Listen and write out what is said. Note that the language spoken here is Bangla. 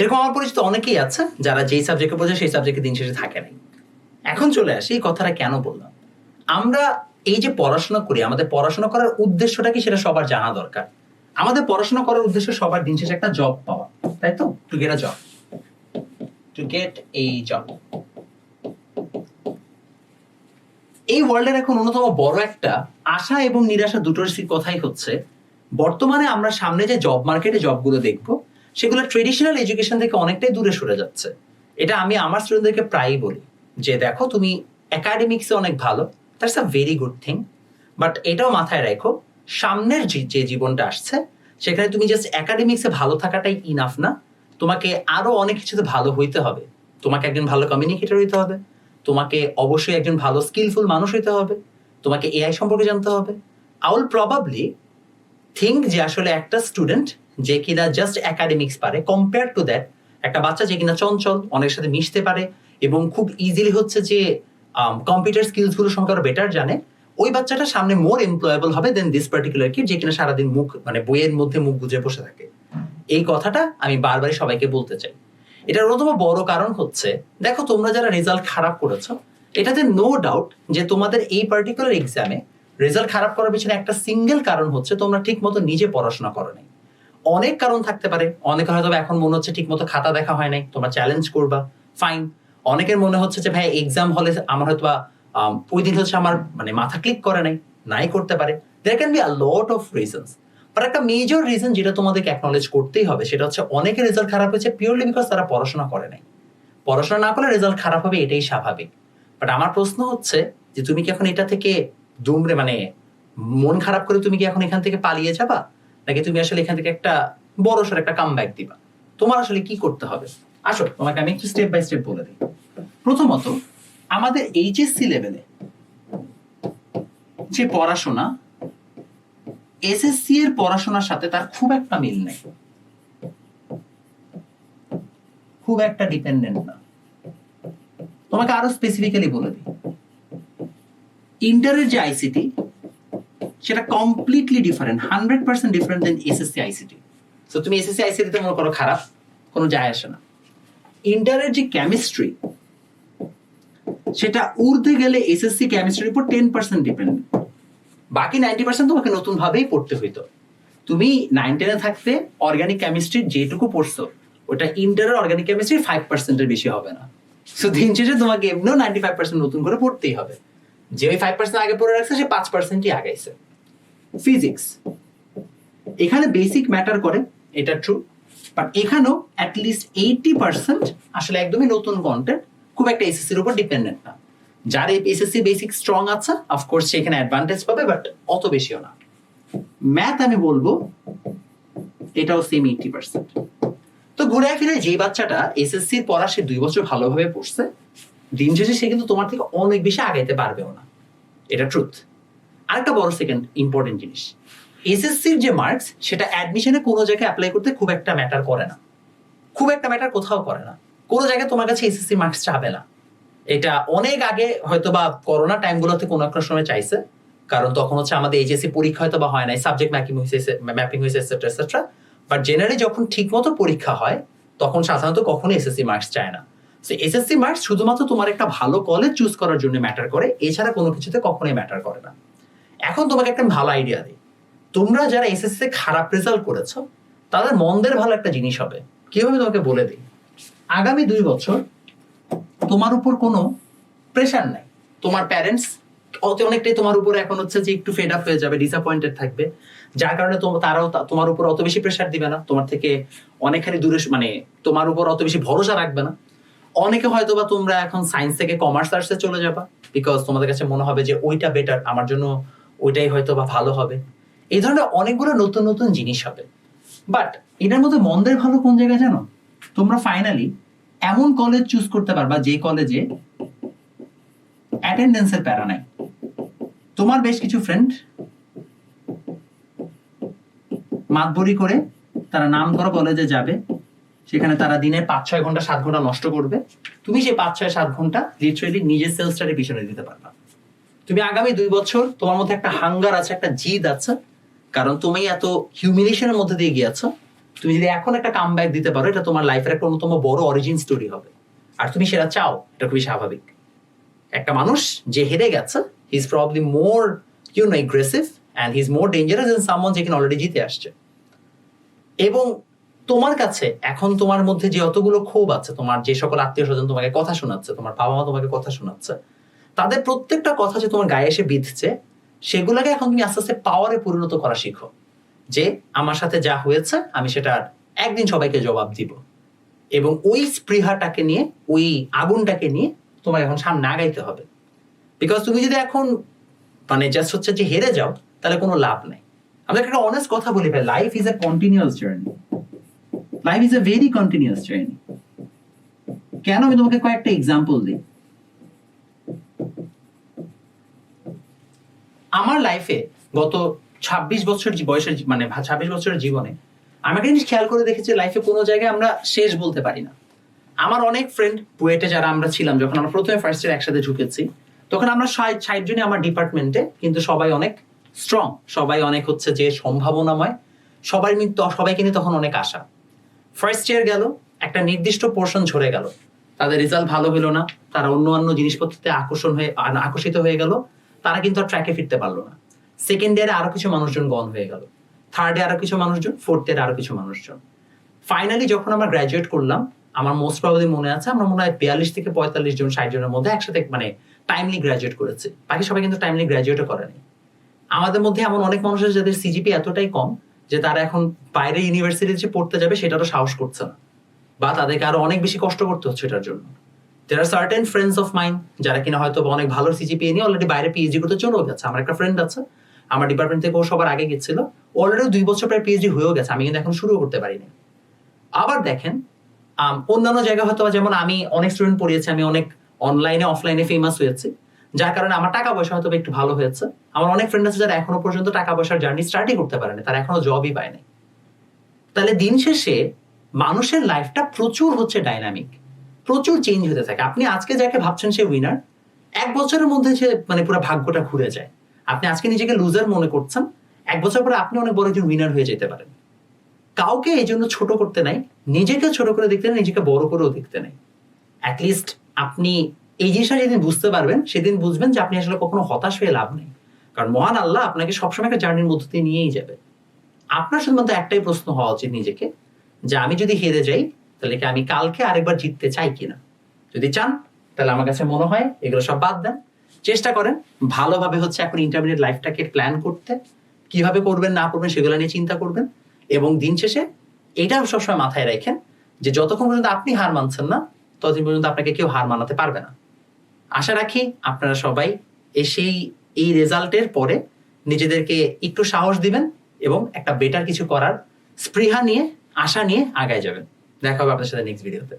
এরকম আমার পরিচিত অনেকেই আছে যারা যেই সাবজেক্টে বোঝে সেই সাবজেক্টে দিন শেষে থাকে নাই এখন চলে আসি এই কথাটা কেন বললাম? আমরা এই যে পড়াশোনা করি, আমাদের পড়াশোনা করার উদ্দেশ্যটা কি সেটা সবার জানা দরকার। আমাদের পড়াশোনা করার উদ্দেশ্য সবার দিন শেষে একটা জব পাওয়া, তাই তো? To get a job to get এই জব এই ওয়ার্ল্ডের এখন অন্যতম বড় একটা আশা এবং নিরাশা দুটোর কথাই হচ্ছে, বর্তমানে আমরা সামনে যে জব মার্কেটে জবগুলো দেখব সেগুলো ট্রেডিশনাল এডুকেশন থেকে অনেকটাই দূরে সরে যাচ্ছে। এটা আমি আমার স্টুডেন্টদেরকে প্রায়ই বলি যে, দেখো, তুমি একাডেমিক্সে অনেক ভালো that's a very good thing but এটাও মাথায় রাখো, সামনের যে জীবনটা আসছে, সেখানে তুমি জাস্ট একাডেমিক্সে ভালো থাকাটাই ইনাফ না। তোমাকে আরও অনেক কিছুতে ভালো হইতে হবে। তোমাকে একজন ভালো কমিউনিকেটর হইতে হবে। তোমাকে অবশ্যই একজন ভালো স্কিলফুল মানুষ হইতে হবে। তোমাকে এআই সম্পর্কে জানতে হবে। আই উইল প্রবাবলি থিঙ্ক যে, আসলে একটা স্টুডেন্ট যে কিনা জাস্ট একাডেমিক্স পারে কম্পেয়ার টু দ্যাট একটা বাচ্চা যে কিনা চঞ্চল অনেক সাথে মিশতে পারে এবং খুব ইজিলি হচ্ছে যে কম্পিউটার স্কিলসগুলো সম্পর্কে বেটার জানে, ওই বাচ্চাটা সামনে মোর এমপ্লয়েবল হবে দেন দিস পার্টিকুলার কিড যে কিনা সারাদিন মুখ মানে বইয়ের মধ্যে মুখ গুজে বসে থাকে। এই কথাটা আমি বারবারই সবাইকে বলতে চাই। এটার অন্যতম বড় কারণ হচ্ছে, দেখো তোমরা যারা রেজাল্ট খারাপ করেছ, এটাতে নো ডাউট যে তোমাদের এই পার্টিকুলার এক্সামে রেজাল্ট খারাপ করার পিছনে একটা সিঙ্গেল কারণ হচ্ছে তোমরা ঠিক মতো নিজে পড়াশোনা করো নাই। অনেক কারণ থাকতে পারে। অনেকে হয়তো এখন মনে হচ্ছে ঠিক মতো খাতা দেখা হয় নাই, তোমরা চ্যালেঞ্জ করবা। ফাইন অনেকের মনে হচ্ছে যে, ভাই এক্সাম হলে আমার হয়তো ওই দিন হচ্ছে আমার মানে মাথা ক্লিক করে নাই নাই করতে পারে। There can be a lot of reasons but একটা মেজর রিজন যেটা তোমাদেরকে অ্যাকনোলেজ করতেই হবে, সেটা হচ্ছে অনেকের রেজাল্ট খারাপ হয়েছে পিওরলি বিকজ তারা পড়াশোনা করে নাই। পড়াশোনা না করলে রেজাল্ট খারাপ হবে, এটাই স্বাভাবিক। বাট আমার প্রশ্ন হচ্ছে যে, তুমি কি এখন এটা থেকে দুমড়ে মানে মন খারাপ করে তুমি কি এখন এখান থেকে পালিয়ে যাবা? নাকি তুমি আসলে এখান থেকে একটা বড় সড় একটা কাম ব্যাক দিবা? তোমার আসলে কি করতে হবে? আসো, তোমাকে আমি একটু স্টেপ বাই স্টেপ বলে দিই। প্রথমত, আমাদের এইচএসসি লেভেলে যে পড়াশোনা এসএসসি এর পড়াশোনার সাথে তার খুব একটা মিল নেই। খুব একটা ডিপেন্ডেন্ট না। তোমাকে আরও স্পেসিফিক্যালি বলে দিই। ইন্টারের যে আইসিটি সেটা completely different hundred percent different then SSC ICT so তুমি এসএসসি আইসিটিতে মনে করো খারাপ, কোনো যায় আসে না। ইন্টারের যে কেমিস্ট্রি সেটা উর্ধে গেলে এসএসসি কেমিস্ট্রির উপর টেন পার্সেন্ট ডিপেন্ডেন্ট বাকি নাইনটি পার্সেন্ট তোমাকে নতুন ভাবেই পড়তে হইতো। তুমি নাইন টেনে থাকতে অর্গানিক কেমিস্ট্রি যেটুকু পড়ছো, ওটা ইন্টারের অর্গানিক কেমিস্ট্রি ফাইভ পার্সেন্টের বেশি হবে না। সো দিন শেষে তোমাকে এমনিও নাইনটি ফাইভ পার্সেন্ট নতুন করে পড়তেই হবে। যে ওই ফাইভ পার্সেন্ট আগে পড়ে রাখছে, সে পাঁচ পার্সেন্টই আগাইছে। ফিজিক্স এখানে বেসিক ম্যাটার করে, এটা ট্রু বাট এখানেও অ্যাটলিস্ট এইটি পার্সেন্ট আসলে একদমই নতুন কন্টেন্ট খুব একটা এসএসসির উপর ডিপেন্ডেন্ট না। যার এই এসএসসি বেসিক স্ট্রং আছে অফকোর্স সেখানে অ্যাডভান্টেজ পাবে বাট অত বেশিও না। ম্যাথ আমি বলব, এটাও সেম এইটি পার্সেন্ট তো ঘুরে ফিরে যে বাচ্চাটা এসএসসির পড়া সে দুই বছর ভালোভাবে পড়ছে, দিন শেষে সে কিন্তু তোমার থেকে অনেক বেশি আগাইতে পারবেও না। এটা ট্রুথ আরেকটা বড় সেকেন্ড ইম্পর্টেন্ট জিনিস। এসএসসির যে মার্কস সেটা অ্যাডমিশনে কোনো জায়গায় অ্যাপ্লাই করতে খুব একটা ম্যাটার করে না। খুব একটা ম্যাটার কোথাও করে না। কোনো জায়গায় তোমার কাছে এসএসসি মার্কস চাবে না। এটা অনেক আগে হয়তো বা করোনা টাইমগুলোতে কোনো একটা সময় চাইছে। কারণ তখন হচ্ছে আমাদের এইচএসসি পরীক্ষা হয়তো বা হয় নাই সাবজেক্ট ম্যাপিং হয়েছে ম্যাপিং হয়েছে et cetera et cetera but generally যখন ঠিকমতো পরীক্ষা হয়, তখন সাধারণত কখনো এসএসসি মার্কস চায় না। সো এসএসসি মার্কস শুধুমাত্র তোমার একটা ভালো কলেজ চুজ করার জন্য ম্যাটার করে, এছাড়া কোনো কিছুতে কখনোই ম্যাটার করে না। এখন তোমাকে একটা ভালো আইডিয়া দিই। তোমরা যারা এসএসসি খারাপ রেজাল্ট করেছ, তাদের মন্দের ভালো একটা জিনিস হবে। কীভাবে তোমাকে বলে দিই? আগামী দুই বছর তোমার উপর কোনো প্রেশার নাই। তোমার প্যারেন্টস অনেকটাই তোমার উপর এখন হচ্ছে যে একটু ফেড আপ হয়ে যাবে ডিসঅ্যাপয়েন্টেড থাকবে। যার কারণে তারাও তোমার উপর অত বেশি প্রেশার দিবে না। তোমার থেকে অনেকখানি দূরে মানে তোমার উপর অত বেশি ভরসা রাখবে না। অনেকে হয়তো বা তোমরা এখন সায়েন্স থেকে কমার্স আর্টসে চলে যাবা। বিকজ তোমাদের কাছে মনে হবে যে ওইটা বেটার আমার জন্য ওইটাই হয়তো বা ভালো হবে। এই ধরনের অনেকগুলো নতুন নতুন জিনিস হবে। বাট এটার মধ্যে মন্দের ভালো কোন জায়গায় জানো? তোমরা ফাইনালি এমন কলেজ চুজ করতে পারবা যে কলেজে অ্যাটেন্ডেন্সের প্যারা নাই। তোমার বেশ কিছু ফ্রেন্ড মাতবরি করে তারা নাম করা কলেজে যাবে, সেখানে তারা দিনে পাঁচ, ছয় ঘণ্টা, সাত ঘণ্টা নষ্ট করবে। তুমি সেই পাঁচ, ছয়, সাত ঘণ্টা লিটারেলি নিজের সেলস স্টাডি পিছনে দিতে পারবা। তুমি আগামী দুই বছর তোমার মধ্যে একটা হাঙ্গার আছে, একটা জিদ আছে। কারণ তুমি এত হিউমিলেশনের মধ্যে দিয়ে গিয়েছো। তুমি যদি এখন একটা কাম ব্যাক দিতে পারো, এটা তোমার লাইফের একটা অন্যতম বড় অরিজিন স্টোরি হবে। আর তুমি সেটা চাও, এটা খুবই স্বাভাবিক। একটা মানুষ যে হেরে গেছে he is probably more you know aggressive and he is more dangerous than someone যেখানে অলরেডি জিতে আসছে। এবং তোমার কাছে এখন তোমার মধ্যে যে অতগুলো ক্ষোভ আছে, তোমার যে সকল আত্মীয় স্বজন তোমাকে কথা শোনাচ্ছে, তোমার বাবা মা তোমাকে কথা শোনাচ্ছে তাদের প্রত্যেকটা কথা যে তোমার গায়ে এসে বিঁধছে, সেগুলোকে এখন তুমি আস্তে আস্তে পাওয়ারে পরিণত করা শিখো। যে আমার সাথে যা হয়েছে, আমি সেটা একদিন সবাইকে জবাব দিব। এবং ওই স্পৃহাটাকে নিয়ে, ওই আগুনটাকে নিয়ে তোমার এখন সামনে আগাইতে হবে। বিকজ তুমি যদি এখন মানে জাস্ট হচ্ছে যে হেরে যাও, তাহলে কোনো লাভ নাই। আমরা একটা অনেস্ট কথা বলি ভাই life is a continuous journey life is a very continuous journey কেন আমি তোমাকে কয়েকটা এক্সাম্পল দিই? আমার লাইফে গত ছাব্বিশ বছর বয়সের মানে ছাব্বিশ বছরের জীবনে আমি একটা জিনিস খেয়াল করে দেখেছি লাইফে কোনো জায়গায় আমরা শেষ বলতে পারি না। আমার অনেক ফ্রেন্ড বুয়েটে যারা আমরা ছিলাম, যখন আমরা প্রথমে ফার্স্ট ইয়ার একসাথে ঢুকেছি, তখন আমরা ষাট জনই আমার ডিপার্টমেন্টে কিন্তু সবাই অনেক স্ট্রং সবাই অনেক হচ্ছে যে সম্ভাবনাময়, সবাই কিন্তু সবাইকে নিয়ে তখন অনেক আশা। ফার্স্ট ইয়ার গেল, একটা নির্দিষ্ট পোর্শন ঝরে গেল। তাদের রেজাল্ট ভালো হলো না, তারা অন্য অন্য জিনিসপত্রতে আকর্ষণ হয়ে আকর্ষিত হয়ে গেল। তারা কিন্তু আর ট্র্যাকে ফিরতে পারল না। সেকেন্ড ইয়ারে আরও কিছু মানুষজন গন হয়ে গেল। থার্ড ইয়ারে আরও কিছু মানুষজন ফোর্থ ইয়ারে আরও কিছু মানুষজন। ফাইনালি যখন আমরা গ্রাজুয়েট করলাম, আমার মোস্ট প্রবাবলি মনে আছে, আমরা মনে হয় বিয়াল্লিশ থেকে পঁয়তাল্লিশ জন, ষাট জনের মধ্যে একসাথে মানে টাইমলি গ্রাজুয়েট করেছে। বাকি সবাই কিন্তু টাইমলি গ্রাজুয়েটও করেনি। আমাদের মধ্যে এমন অনেক মানুষ আছে যাদের সিজিপি এতটাই কম যে তারা এখন বাইরে ইউনিভার্সিটিতে যে পড়তে যাবে সেটারও সাহস করছে না। বা তাদেরকে আরও অনেক বেশি কষ্ট করতে হচ্ছে এটার জন্য। There are certain friends of mine যারা কিনা হয়তো অনেক ভালো সিজিপিএ নিয়ে অলরেডি বাইরে পিএইচডি করতে চলেও গেছে। আমার একটা ফ্রেন্ড আছে, আমার ডিপার্টমেন্ট থেকে ও সবার আগে গেছিল। অলরেডি দুই বছর প্রায় পিএইচডি হয়েও গেছে, আমি কিন্তু এখন শুরু করতে পারিনি। আবার দেখেন অন্যান্য জায়গা হয়তো যেমন আমি অনেক স্টুডেন্ট পড়িয়েছি, আমি অনেক অনলাইনে অফলাইনে ফেমাস হয়েছি। যার কারণে আমার টাকা পয়সা হয়তো একটু ভালো হয়েছে। আমার অনেক ফ্রেন্ড আছে যারা এখনও পর্যন্ত টাকা পয়সার জার্নি স্টার্টই করতে পারেনি তারা এখনও জবই পায়নি তাহলে দিন শেষে মানুষের লাইফটা প্রচুর হচ্ছে ডাইনামিক প্রচুর চেঞ্জ হতে থাকে। আপনি আজকে যাকে ভাবছেন সে উইনার এক বছরের মধ্যে সে মানে পুরো ভাগ্যটা ঘুরে যায়। আপনি আজকে নিজেকে লুজার মনে করছেন, এক বছর পরে আপনি অনেক বড় একজন উইনার হয়ে যেতে পারেন। কাউকে এই জন্য ছোট করতে নাই, নিজেকে ছোট করে দেখতে নাই, নিজেকে বড় করেও দেখতে নাই। অ্যাটলিস্ট আপনি এই জিনিসটা যেদিন বুঝতে পারবেন, সেদিন বুঝবেন যে আপনি আসলে কখনো হতাশ হয়ে লাভ নেই। কারণ মহান আল্লাহ আপনাকে সবসময় একটা জার্নির মধ্য দিয়ে নিয়েই যাবে। আপনার শুধুমাত্র একটাই প্রশ্ন হওয়া উচিত নিজেকে, যে আমি যদি হেরে যাই তাহলে কি আমি কালকে আরেকবার জিততে চাই কিনা? যদি চান, তাহলে আমার কাছে মনে হয় এগুলো সব বাদ দেন। চেষ্টা করেন, ভালোভাবে হচ্ছে এখন ইন্টারমিডিয়েট লাইফটাকে প্ল্যান করতে। কীভাবে করবেন, না করবেন, সেগুলো নিয়ে চিন্তা করবেন। এবং দিন শেষে এটাও সবসময় মাথায় রাখেন যে যতক্ষণ পর্যন্ত আপনি হার মানছেন না, ততদিন পর্যন্ত আপনাকে কেউ হার মানাতে পারবে না। আশা রাখি আপনারা সবাই এসেই এই রেজাল্টের পরে নিজেদেরকে একটু সাহস দিবেন এবং একটা বেটার কিছু করার স্পৃহা নিয়ে, আশা নিয়ে আগায় যাবেন। দেখা হবে আপনার সাথে নেক্সট ভিডিওতে